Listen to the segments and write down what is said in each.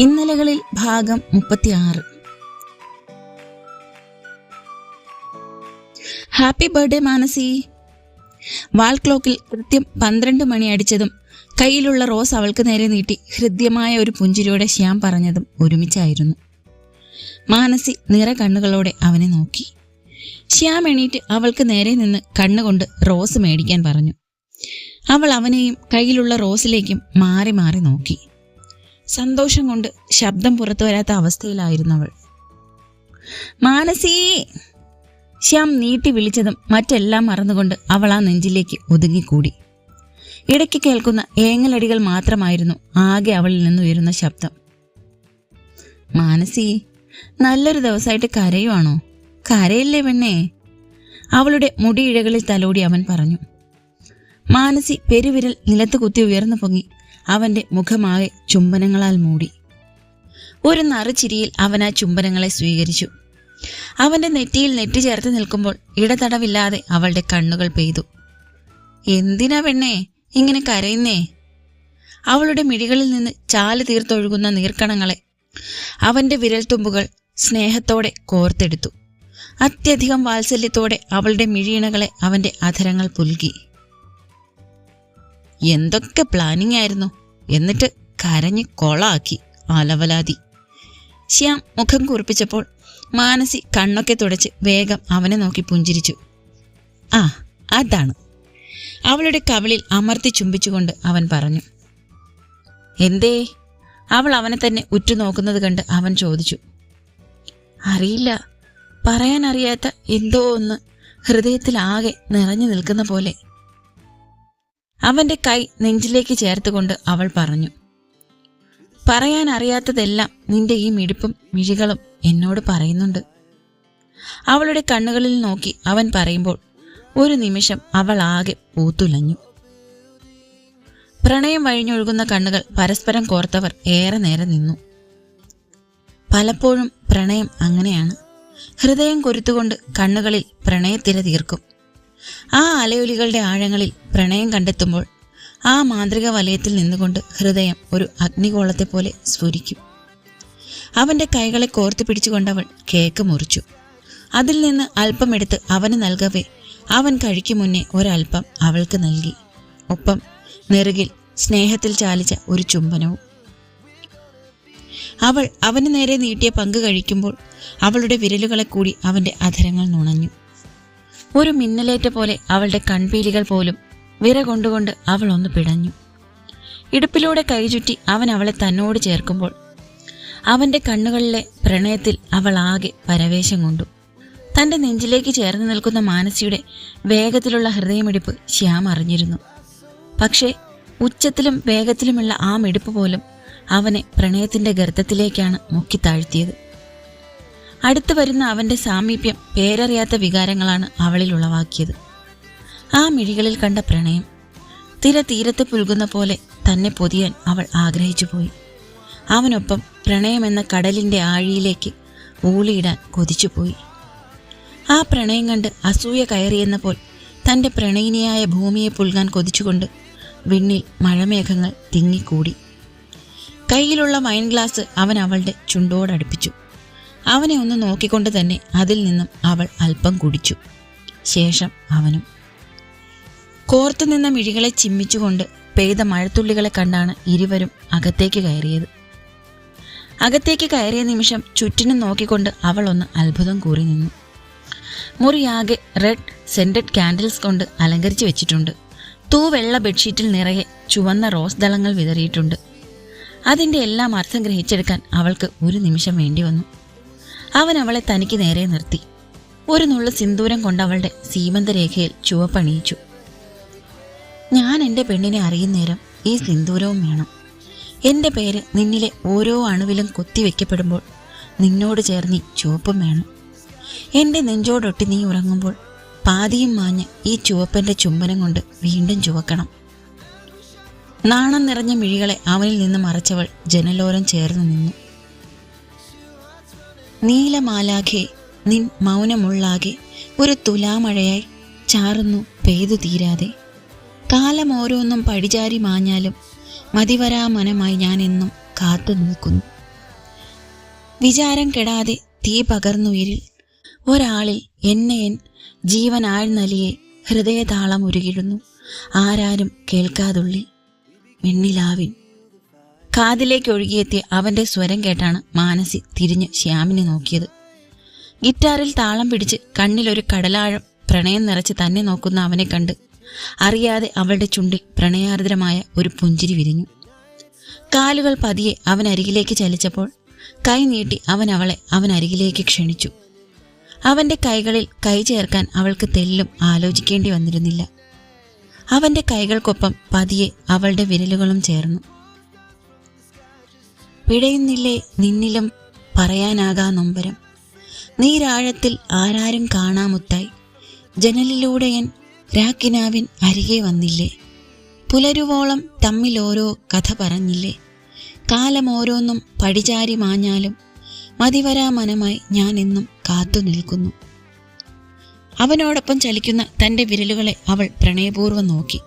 ഇന്നലകളിൽ ഭാഗം മുപ്പത്തിയാറ്. Happy birthday Manasi. വാൾ ക്ലോക്കിൽ കൃത്യം പന്ത്രണ്ട് മണി അടിച്ചതും കയ്യിലുള്ള റോസ് അവൾക്ക് നേരെ നീട്ടി ഹൃദ്യമായ ഒരു പുഞ്ചിരിയോടെ ശ്യാം പറഞ്ഞതും ഒരുമിച്ചായിരുന്നു. മാനസി നിറ കണ്ണുകളോടെ അവനെ നോക്കി. ശ്യാം എണീറ്റ് അവൾക്ക് നേരെ നിന്ന് കണ്ണുകൊണ്ട് റോസ് മേടിക്കാൻ പറഞ്ഞു. അവൾ അവനെയും കയ്യിലുള്ള റോസിലേക്കും മാറി മാറി നോക്കി. സന്തോഷം കൊണ്ട് ശബ്ദം പുറത്തു വരാത്ത അവസ്ഥയിലായിരുന്നു അവൾ. മാനസി ശ്യാം നീട്ടി വിളിച്ചതും മറ്റെല്ലാം മറന്നുകൊണ്ട് അവൾ ആ നെഞ്ചിലേക്ക് ഒതുങ്ങിക്കൂടി. ഇടയ്ക്ക് കേൾക്കുന്ന ഏങ്ങലടികൾ മാത്രമായിരുന്നു ആകെ അവളിൽ നിന്ന് ഉയരുന്ന ശബ്ദം. മാനസി നല്ലൊരു ദിവസമായിട്ട് കരയുവാണോ? കരയില്ലേ പെണ്ണേ? അവളുടെ മുടിയിഴകളിൽ തലോടി അവൻ പറഞ്ഞു. മാനസി പെരുവിരൽ നിലത്ത് കുത്തി ഉയർന്നു പൊങ്ങി അവന്റെ മുഖമാകെ ചുംബനങ്ങളാൽ മൂടി. ഒരു നറുചിരിയിൽ അവൻ ആ ചുംബനങ്ങളെ സ്വീകരിച്ചു. അവന്റെ നെറ്റിയിൽ നെറ്റി ചേർത്ത് നിൽക്കുമ്പോൾ ഇടതടവില്ലാതെ അവളുടെ കണ്ണുകൾ പെയ്തു. എന്തിനാ പെണ്ണേ? ഇങ്ങനെ കരയുന്നേ? അവളുടെ മിഴികളിൽ നിന്ന് ചാൽ തീർത്തൊഴുകുന്ന നീർക്കണങ്ങളെ അവന്റെ വിരൽത്തുമ്പുകൾ സ്നേഹത്തോടെ കോർത്തെടുത്തു. അത്യധികം വാത്സല്യത്തോടെ അവളുടെ മിഴിയിണകളെ അവന്റെ അധരങ്ങൾ പുൽകി. എന്തൊക്കെ പ്ലാനിങ് ആയിരുന്നു. എന്നിട്ട് കരഞ്ഞ് കൊളാക്കി ആലവലാതി. ശ്യാം മുഖം കുറിപ്പിച്ചപ്പോൾ മാനസി കണ്ണൊക്കെ തുടച്ച് വേഗം അവനെ നോക്കി പുഞ്ചിരിച്ചു. ആ അതാണ്. അവളുടെ കവിളിൽ അമർത്തി ചുംബിച്ചുകൊണ്ട് അവൻ പറഞ്ഞു. എന്തേ? അവൾ അവനെ തന്നെ ഉറ്റുനോക്കുന്നത് കണ്ട് അവൻ ചോദിച്ചു. അറിയില്ല. പറയാനറിയാത്ത എന്തോ ഒന്ന് ഹൃദയത്തിലാകെ നിറഞ്ഞു നിൽക്കുന്ന പോലെ. അവന്റെ കൈ നെഞ്ചിലേക്ക് ചേർത്തുകൊണ്ട് അവൾ പറഞ്ഞു പറയാൻ അറിയാത്തതെല്ലാം നിന്റെ ഈ മിടിപ്പും മിഴികളും എന്നോട് പറയുന്നുണ്ട്. അവളുടെ കണ്ണുകളിൽ നോക്കി അവൻ പറയുമ്പോൾ ഒരു നിമിഷം അവൾ ആകെ പൂത്തുലഞ്ഞു. പ്രണയം വഴിഞ്ഞൊഴുകുന്ന കണ്ണുകൾ പരസ്പരം കോർത്തവർ ഏറെ നേരം നിന്നു. പലപ്പോഴും പ്രണയം അങ്ങനെയാണ്. ഹൃദയം കൊരുത്തുകൊണ്ട് കണ്ണുകളിൽ പ്രണയത്തിര തീർക്കും. ആ അലയൊലികളുടെ ആഴങ്ങളിൽ പ്രണയം കണ്ടെത്തുമ്പോൾ ആ മാന്ത്രിക വലയത്തിൽ നിന്നുകൊണ്ട് ഹൃദയം ഒരു അഗ്നിഗോളത്തെ പോലെ സ്ഫുരിക്കും. അവന്റെ കൈകളെ കോർത്തു പിടിച്ചുകൊണ്ടവൾ കേക്ക് മുറിച്ചു. അതിൽ നിന്ന് അല്പമെടുത്ത് അവന് നൽകവേ അവൻ കഴിക്കു മുന്നേ ഒരൽപ്പം അവൾക്ക് നൽകി. ഒപ്പം നെറുകിൽ സ്നേഹത്തിൽ ചാലിച്ച ഒരു ചുംബനവും. അവൾ അവന് നേരെ നീട്ടിയ പങ്ക് കഴിക്കുമ്പോൾ അവളുടെ വിരലുകളെ കൂടി അവന്റെ അധരങ്ങൾ നുണഞ്ഞു. ഒരു മിന്നലേറ്റ പോലെ അവളുടെ കൺപീലികൾ പോലും വിര കൊണ്ടുകൊണ്ട് അവൾ ഒന്ന് പിടഞ്ഞു. ഇടുപ്പിലൂടെ കൈചുറ്റി അവൻ അവളെ തന്നോട് ചേർക്കുമ്പോൾ അവന്റെ കണ്ണുകളിലെ പ്രണയത്തിൽ അവൾ ആകെ പരവേശം കൊണ്ടു. തന്റെ നെഞ്ചിലേക്ക് ചേർന്ന് നിൽക്കുന്ന മാനസിയുടെ വേഗത്തിലുള്ള ഹൃദയമിടിപ്പ് ശ്യാം അറിഞ്ഞിരുന്നു. പക്ഷേ ഉച്ചത്തിലും വേഗത്തിലുമുള്ള ആ മിടിപ്പ് പോലും അവനെ പ്രണയത്തിന്റെ ഗർത്തത്തിലേക്കാണ് മുക്കിത്താഴ്ത്തിയത് അടുത്തു വരുന്ന അവന്റെ സാമീപ്യം പേരറിയാത്ത വികാരങ്ങളാണ് അവളിൽ ഉളവാക്കിയത്. ആ മിഴികളിൽ കണ്ട പ്രണയം തിര തീരത്ത് പുൽകുന്ന പോലെ തന്നെ പൊതിയാൻ അവൾ ആഗ്രഹിച്ചു പോയി. അവനൊപ്പം പ്രണയമെന്ന കടലിന്റെ ആഴിയിലേക്ക് ഊളിയിടാൻ കൊതിച്ചുപോയി ആ പ്രണയം കണ്ട് അസൂയ കയറിയെന്ന പോൽ തന്റെ പ്രണയിനിയായ ഭൂമിയെ പുൽകാൻ കൊതിച്ചുകൊണ്ട് വിണ്ണിൽ മഴമേഘങ്ങൾ തിങ്ങിക്കൂടി. കയ്യിലുള്ള വൈൻ ഗ്ലാസ് അവൻ അവളുടെ ചുണ്ടോടടുപ്പിച്ചു. അവനെ ഒന്ന് നോക്കിക്കൊണ്ട് തന്നെ അതിൽ നിന്നും അവൾ അല്പം കുടിച്ചു. ശേഷം അവനും കോർത്തു നിന്ന മിഴികളെ ചിമ്മിച്ചുകൊണ്ട് പെയ്ത മഴത്തുള്ളികളെ കണ്ടാണ് ഇരുവരും അകത്തേക്ക് കയറിയത്. അകത്തേക്ക് കയറിയ നിമിഷം ചുറ്റിനും നോക്കിക്കൊണ്ട് അവൾ ഒന്ന് അത്ഭുതം കൂറി നിന്നു. മുറിയാകെ റെഡ് സെന്റഡ് കാൻഡിൽസ് കൊണ്ട് അലങ്കരിച്ചു വെച്ചിട്ടുണ്ട്. തൂവെള്ള ബെഡ്ഷീറ്റിൽ നിറയെ ചുവന്ന റോസ് ദളങ്ങൾ വിതറിയിട്ടുണ്ട്. അതിന്റെ എല്ലാം അർത്ഥം ഗ്രഹിച്ചെടുക്കാൻ അവൾക്ക് ഒരു നിമിഷം വേണ്ടി വന്നു. അവൻ അവളെ തനിക്ക് നേരെ നിർത്തി. ഒരു നുള്ള സിന്ദൂരം കൊണ്ട് അവളുടെ സീമന്തരേഖയിൽ ചുവപ്പണിയിച്ചു. ഞാൻ എന്റെ പെണ്ണിനെ അറിയുന്നേരം ഈ സിന്ദൂരവും വേണം. എന്റെ പേര് നിന്നിലെ ഓരോ അണുവിലും കൊത്തിവെക്കപ്പെടുമ്പോൾ നിന്നോട് ചേർന്ന് ചുവപ്പും വേണം. എന്റെ നെഞ്ചോടൊട്ടി നീ ഉറങ്ങുമ്പോൾ പാതിയും മാഞ്ഞ് ഈ ചുവപ്പന്റെ ചുംബനം കൊണ്ട് വീണ്ടും ചുവക്കണം. നാണം നിറഞ്ഞ മിഴികളെ അവനിൽ നിന്ന് മറച്ചവൾ ജനലോരം ചേർന്ന് നിന്നു. നീലമാലാഖെ നിൻ മൗനമുള്ളാകെ ഒരു തുലാമഴയായി ചാറുന്നു പെയ്തു തീരാതെ. കാലം ഓരോന്നും പടിചാരി മാഞ്ഞാലും മതിവരാമനമായി ഞാൻ എന്നും കാത്തു നിൽക്കുന്നു. വിചാരം കെടാതെ തീ പകർന്നുയിരിൽ ഒരാളിൽ എന്നെ എൻ ജീവൻ ആഴ്ന്നലിയെ ഹൃദയതാളം ഉരുകിടുന്നു. ആരാരും കേൾക്കാതുള്ളി. വെണ്ണിലാവിൻ കാതിലേക്ക് ഒഴുകിയെത്തിയ അവന്റെ സ്വരം കേട്ടാണ് മാനസി തിരിഞ്ഞ് ശ്യാമിനെ നോക്കിയത്. ഗിറ്റാറിൽ താളം പിടിച്ച് കണ്ണിലൊരു കടലാഴം പ്രണയം നിറച്ച് തന്നെ നോക്കുന്ന അവനെ കണ്ട് അറിയാതെ അവളുടെ ചുണ്ടിൽ പ്രണയാർദ്രമായ ഒരു പുഞ്ചിരി വിരിഞ്ഞു. കാലുകൾ പതിയെ അവൻ അരികിലേക്ക് ചലിച്ചപ്പോൾ കൈ നീട്ടി അവൻ അവളെ അവൻ അരികിലേക്ക് ക്ഷണിച്ചു. അവന്റെ കൈകളിൽ കൈ ചേർക്കാൻ അവൾക്ക് തെല്ലും ആലോചിക്കേണ്ടി വന്നിരുന്നില്ല. അവന്റെ കൈകൾക്കൊപ്പം പതിയെ അവളുടെ വിരലുകളും ചേർന്നു. പിഴയുന്നില്ലേ നിന്നിലും പറയാനാകാ നൊമ്പരം. നീരാഴത്തിൽ ആരാരും കാണാമുത്തായി. ജനലിലൂടെ എൻ രാക്കിനാവിൻ അരികെ വന്നില്ലേ. പുലരുവോളം തമ്മിൽ ഓരോ കഥ പറഞ്ഞില്ലേ. കാലം ഓരോന്നും പടിചാരി മാഞ്ഞാലും മതിവരാ മനമായി ഞാൻ എന്നും കാത്തു നിൽക്കുന്നു. അവനോടൊപ്പം ചലിക്കുന്ന തന്റെ വിരലുകളെ അവൾ പ്രണയപൂർവം നോക്കി.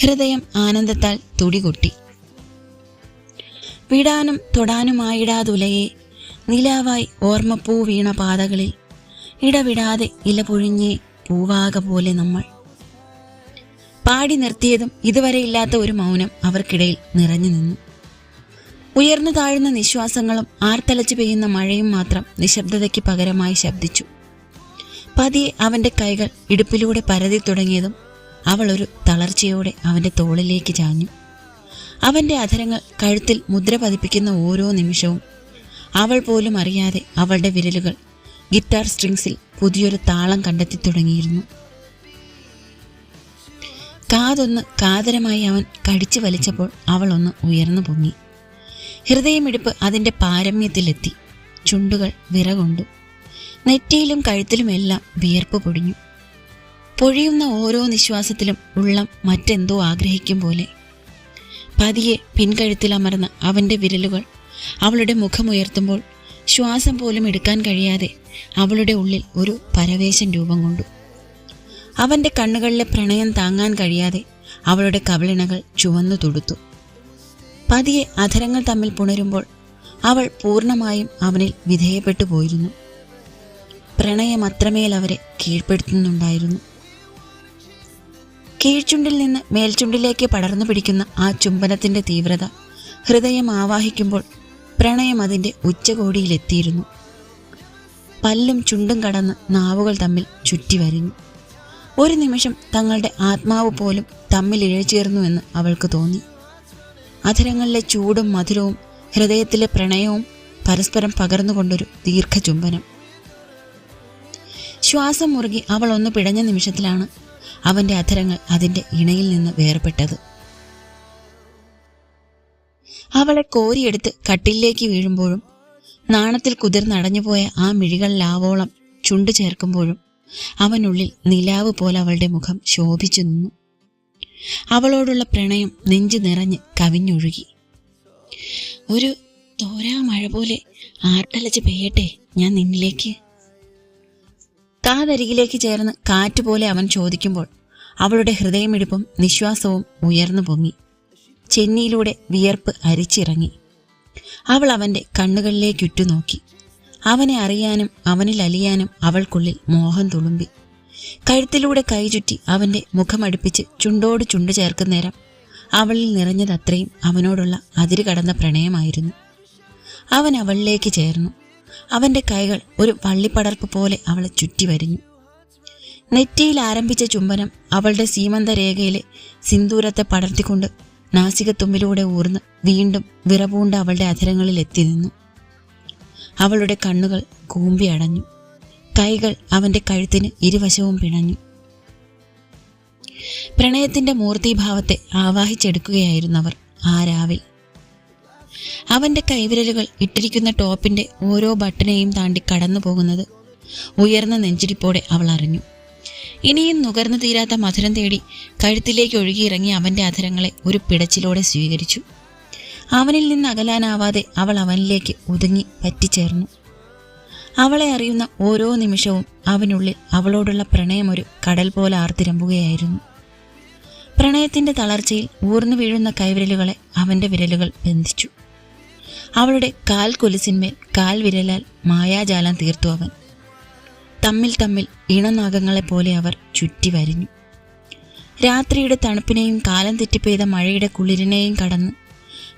ഹൃദയം ആനന്ദത്താൽ തുടികൊട്ടി. വിടാനും തൊടാനുമായിടാതുലയെ നിലാവായി ഓർമ്മപ്പൂ വീണ പാതകളിൽ ഇടവിടാതെ ഇല പൊഴിഞ്ഞേ പൂവാക പോലെ നമ്മൾ. പാടി നിർത്തിയതും ഇതുവരെ ഇല്ലാത്ത ഒരു മൗനം അവർക്കിടയിൽ നിറഞ്ഞു നിന്നു. ഉയർന്നു താഴ്ന്ന നിശ്വാസങ്ങളും ആർത്തലച്ചു പെയ്യുന്ന മഴയും മാത്രം നിശബ്ദതയ്ക്ക് പകരമായി ശബ്ദിച്ചു. പതിയെ അവന്റെ കൈകൾ ഇടുപ്പിലൂടെ പരതി തുടങ്ങിയതും അവൾ ഒരു തളർച്ചയോടെ അവന്റെ തോളിലേക്ക് ചാഞ്ഞു. അവന്റെ അധരങ്ങൾ കഴുത്തിൽ മുദ്ര പതിപ്പിക്കുന്ന ഓരോ നിമിഷവും അവൾ പോലും അറിയാതെ അവളുടെ വിരലുകൾ ഗിറ്റാർ സ്ട്രിങ്സിൽ പുതിയൊരു താളം കണ്ടെത്തി തുടങ്ങിയിരുന്നു. കാതൊന്ന് കാതരമായി അവൻ കടിച്ചു വലിച്ചപ്പോൾ അവൾ ഒന്ന് ഉയർന്നു പൊങ്ങി. ഹൃദയമിടിപ്പ് അതിന്റെ പാരമ്യത്തിലെത്തി. ചുണ്ടുകൾ വിറകൊണ്ടു. നെറ്റിയിലും കഴുത്തിലുമെല്ലാം വിയർപ്പ് പൊടിഞ്ഞു. പൊഴിയുന്ന ഓരോ നിശ്വാസത്തിലും ഉള്ളം മറ്റെന്തോ ആഗ്രഹിക്കും പോലെ പതിയെ പിൻകഴുത്തിലമർന്ന അവന്റെ വിരലുകൾ അവളുടെ മുഖമുയർത്തുമ്പോൾ ശ്വാസം പോലും എടുക്കാൻ കഴിയാതെ അവളുടെ ഉള്ളിൽ ഒരു പരവേശം രൂപം കൊണ്ടു. അവന്റെ കണ്ണുകളിലെ പ്രണയം താങ്ങാൻ കഴിയാതെ അവളുടെ കവിളിണകൾ ചുവന്നു തുടുത്തു. പതിയെ അധരങ്ങൾ തമ്മിൽ പുണരുമ്പോൾ അവൾ പൂർണമായും അവനിൽ വിധേയപ്പെട്ടു പോയിരുന്നു. പ്രണയം അത്രമേൽ അവരെ കീഴ്പ്പെടുത്തുന്നുണ്ടായിരുന്നു. കീഴ്ചുണ്ടിൽ നിന്ന് മേൽചുണ്ടിലേക്ക് പടർന്നു പിടിക്കുന്ന ആ ചുംബനത്തിന്റെ തീവ്രത ഹൃദയം ആവാഹിക്കുമ്പോൾ പ്രണയം അതിന്റെ ഉച്ചകോടിയിലെത്തിയിരുന്നു. പല്ലും ചുണ്ടും കടന്ന് നാവുകൾ തമ്മിൽ ചുറ്റി വരിഞ്ഞു. ഒരു നിമിഷം തങ്ങളുടെ ആത്മാവ് പോലും തമ്മിൽ ഇഴചേർന്നുവെന്ന് അവൾക്ക് തോന്നി. അധരങ്ങളിലെ ചൂടും മധുരവും ഹൃദയത്തിലെ പ്രണയവും പരസ്പരം പകർന്നുകൊണ്ടൊരു ദീർഘചുംബനം. ശ്വാസം മുറുകി അവൾ ഒന്ന് പിടഞ്ഞ നിമിഷത്തിലാണ് അവന്റെ അധരങ്ങൾ അതിന്റെ ഇണയിൽ നിന്ന് വേർപെട്ടത്. അവളെ കോരിയെടുത്ത് കട്ടിലേക്ക് വീഴുമ്പോഴും നാണത്തിൽ കുതിർന്നടഞ്ഞുപോയ ആ മിഴികളിലാവോളം ചുണ്ടു ചേർക്കുമ്പോഴും അവനുള്ളിൽ നിലാവ് പോലെ അവളുടെ മുഖം ശോഭിച്ചു നിന്നു. അവളോടുള്ള പ്രണയം നെഞ്ചു നിറഞ്ഞ് കവിഞ്ഞൊഴുകി. ഒരു തോരാ മഴ പോലെ ആർട്ടലച്ച് പെയ്യട്ടെ ഞാൻ നിന്നിലേക്ക് കാതരികിലേക്ക് ചേർന്ന് കാറ്റുപോലെ അവൻ ചോദിക്കുമ്പോൾ അവളുടെ ഹൃദയമിടിപ്പും നിശ്വാസവും ഉയർന്നു പൊങ്ങി. ചെന്നിയിലൂടെ വിയർപ്പ് അരിച്ചിറങ്ങി. അവൾ അവന്റെ കണ്ണുകളിലേക്ക് ഉറ്റുനോക്കി. അവനെ അറിയാനും അവനിൽ അലിയാനും അവൾക്കുള്ളിൽ മോഹം തുളുമ്പി. കഴുത്തിലൂടെ കൈചുറ്റി അവന്റെ മുഖമടുപ്പിച്ച് ചുണ്ടോട് ചുണ്ട് ചേർക്കുന്നേരം അവളിൽ നിറഞ്ഞതത്രയും അവനോടുള്ള അതിര് കടന്ന പ്രണയമായിരുന്നു. അവൻ അവളിലേക്ക് ചേർന്നു. അവന്റെ കൈകൾ ഒരു വള്ളിപ്പടർപ്പ് പോലെ അവളെ ചുറ്റി വരിഞ്ഞു. നെറ്റിയിൽ ആരംഭിച്ച ചുംബനം അവളുടെ സീമന്ത രേഖയിലെ സിന്ദൂരത്തെ പടർത്തിക്കൊണ്ട് നാസികത്തുമ്പിലൂടെ ഊർന്ന് വീണ്ടും വിറപൂണ്ട് അവളുടെ അധരങ്ങളിൽ എത്തി നിന്നു. അവളുടെ കണ്ണുകൾ കൂമ്പി അടഞ്ഞു. കൈകൾ അവന്റെ കഴുത്തിന് ഇരുവശവും പിണഞ്ഞു. പ്രണയത്തിന്റെ മൂർത്തിഭാവത്തെ ആവാഹിച്ചെടുക്കുകയായിരുന്നവർ ആ രാവിൽ അവന്റെ കൈവിരലുകൾ ഇട്ടിരിക്കുന്ന ടോപ്പിന്റെ ഓരോ ബട്ടനെയും താണ്ടി കടന്നു പോകുന്നത് ഉയർന്ന നെഞ്ചിരിപ്പോടെ അവൾ അറിഞ്ഞു. ഇനിയും നുകർന്നു തീരാത്ത മധുരം തേടി കഴുത്തിലേക്ക് ഒഴുകിയിറങ്ങി അവന്റെ അധരങ്ങളെ ഒരു പിടച്ചിലോടെ സ്വീകരിച്ചു. അവനിൽ നിന്ന് അകലാനാവാതെ അവൾ അവനിലേക്ക് ഒതുങ്ങി പറ്റിച്ചേർന്നു. അവളെ അറിയുന്ന ഓരോ നിമിഷവും അവനുള്ളിൽ അവളോടുള്ള പ്രണയം ഒരു കടൽ പോലെ ആർത്തിരമ്പുകയായിരുന്നു. പ്രണയത്തിന്റെ തളർച്ചയിൽ ഊർന്നു വീഴുന്ന കൈവിരലുകളെ അവന്റെ വിരലുകൾ ബന്ധിച്ചു. അവളുടെ കാൽ കൊലുസിന്മേൽ കാൽ വിരലാൽ മായാജാലം തീർത്തു അവൻ. തമ്മിൽ തമ്മിൽ ഇണനാഗങ്ങളെ പോലെ അവർ ചുറ്റി വരിഞ്ഞു. രാത്രിയുടെ തണുപ്പിനെയും കാലം തെറ്റിപ്പെയ്ത മഴയുടെ കുളിരിനെയും കടന്ന്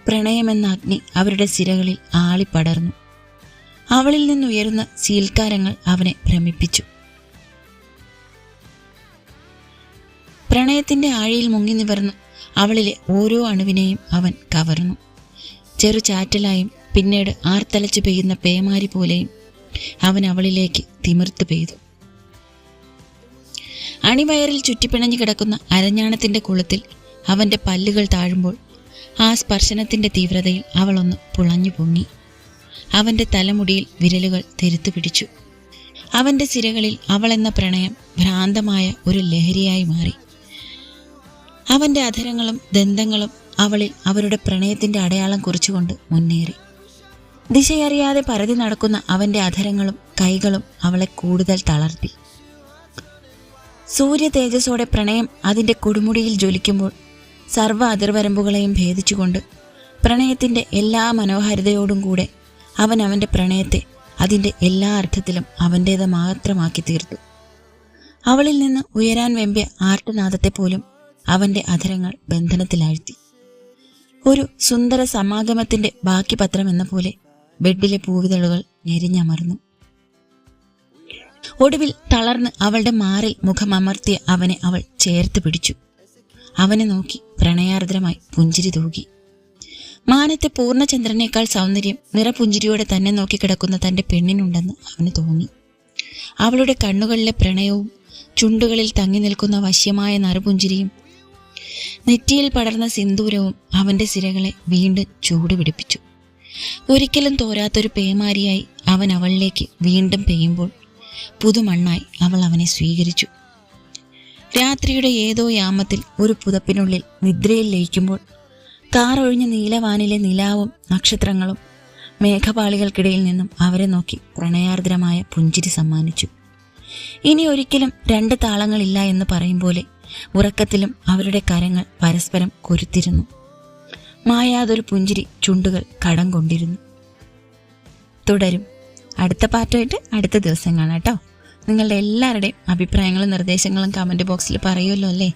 പ്രണയമെന്ന അഗ്നി അവരുടെ സിരകളിൽ ആളിപ്പടർന്നു. അവളിൽ നിന്നുയരുന്ന സീൽക്കാരങ്ങൾ അവനെ ഭ്രമിപ്പിച്ചു. പ്രണയത്തിന്റെ ആഴിയിൽ മുങ്ങി നിവർന്ന് അവളിലെ ഓരോ അണുവിനെയും അവൻ കവർന്നു. ചെറു ചാറ്റലായും പിന്നീട് ആർത്തലച്ചു പെയ്യുന്ന പേമാരി പോലെയും അവൻ അവളിലേക്ക് തിമിർത്ത് പെയ്തു. അണിവയറിൽ ചുറ്റിപ്പിണഞ്ഞു കിടക്കുന്ന അരഞ്ഞാണത്തിന്റെ കുളത്തിൽ അവന്റെ പല്ലുകൾ താഴുമ്പോൾ ആ സ്പർശനത്തിന്റെ തീവ്രതയിൽ അവളൊന്ന് പുളഞ്ഞു പൊങ്ങി. അവന്റെ തലമുടിയിൽ വിരലുകൾ തെരുത്തു പിടിച്ചു. അവന്റെ സിരകളിൽ അവളെന്ന പ്രണയം ഭ്രാന്തമായ ഒരു ലഹരിയായി മാറി. അവന്റെ അധരങ്ങളും ദന്തങ്ങളും അവളിൽ അവരുടെ പ്രണയത്തിന്റെ അടയാളം കുറിച്ചുകൊണ്ട് മുന്നേറി. ദിശയറിയാതെ പരതി നടക്കുന്ന അവന്റെ അധരങ്ങളും കൈകളും അവളെ കൂടുതൽ തളർത്തി. സൂര്യ തേജസ്സോടെ പ്രണയം അതിന്റെ കൊടുമുടിയിൽ ജ്വലിക്കുമ്പോൾ സർവ അതിർവരമ്പുകളെയും ഭേദിച്ചുകൊണ്ട് പ്രണയത്തിന്റെ എല്ലാ മനോഹാരിതയോടും കൂടെ അവൻ അവന്റെ പ്രണയത്തെ അതിന്റെ എല്ലാ അർത്ഥത്തിലും അവന്റേത് മാത്രമാക്കി തീർത്തു. അവളിൽ നിന്ന് ഉയരാൻ വെമ്പിയ ആർട്ടനാദത്തെ പോലും അവന്റെ അധരങ്ങൾ ബന്ധനത്തിലാഴ്ത്തി. ഒരു സുന്ദര സമാഗമത്തിന്റെ ബാക്കി പത്രം എന്ന പോലെ ബെഡിലെ പൂവിതളുകൾ ഞെരിഞ്ഞമർന്നു. ഒടുവിൽ തളർന്ന് അവളുടെ മാറിൽ മുഖമമർത്തിയ അവനെ അവൾ ചേർത്ത് പിടിച്ചു. അവനെ നോക്കി പ്രണയാർദ്രമായി പുഞ്ചിരി തൂകി. മാനത്തെ പൂർണചന്ദ്രനേക്കാൾ സൗന്ദര്യം നിറപുഞ്ചിരിയോടെ തന്നെ നോക്കി കിടക്കുന്ന തന്റെ പെണ്ണിനുണ്ടെന്ന് അവന് തോന്നി. അവളുടെ കണ്ണുകളിലെ പ്രണയവും ചുണ്ടുകളിൽ തങ്ങി നിൽക്കുന്ന വശ്യമായ നറുപുഞ്ചിരിയും നെറ്റിയിൽ പടർന്ന സിന്ദൂരവും അവന്റെ സിരകളെ വീണ്ടും ചൂടുപിടിപ്പിച്ചു ഒരിക്കലും തോരാത്തൊരു പേമാരിയായി അവൻ അവളിലേക്ക് വീണ്ടും പെയ്യുമ്പോൾ പുതുമണ്ണായി അവൾ അവനെ സ്വീകരിച്ചു. രാത്രിയുടെ ഏതോ യാമത്തിൽ ഒരു പുതപ്പിനുള്ളിൽ നിദ്രയിൽ ലയിക്കുമ്പോൾ കാറൊഴിഞ്ഞ നീലവാനിലെ നിലാവും നക്ഷത്രങ്ങളും മേഘപാളികൾക്കിടയിൽ നിന്നും അവരെ നോക്കി പ്രണയാർദ്രമായ പുഞ്ചിരി സമ്മാനിച്ചു. ഇനി ഒരിക്കലും രണ്ട് താളങ്ങളില്ല എന്ന് പറയും പോലെ ഉറക്കത്തിലും അവരുടെ കരങ്ങൾ പരസ്പരം കൊരുത്തിരുന്നു. മായാതൊരു പുഞ്ചിരി ചുണ്ടുകൾ കടം കൊണ്ടിരുന്നു. തുടരും. അടുത്ത പാർട്ടുമായിട്ട് അടുത്ത ദിവസം കാണാം കേട്ടോ. നിങ്ങളുടെ എല്ലാവരുടെയും അഭിപ്രായങ്ങളും നിർദ്ദേശങ്ങളും കമന്റ് ബോക്സിൽ പറയുമല്ലോ അല്ലേ?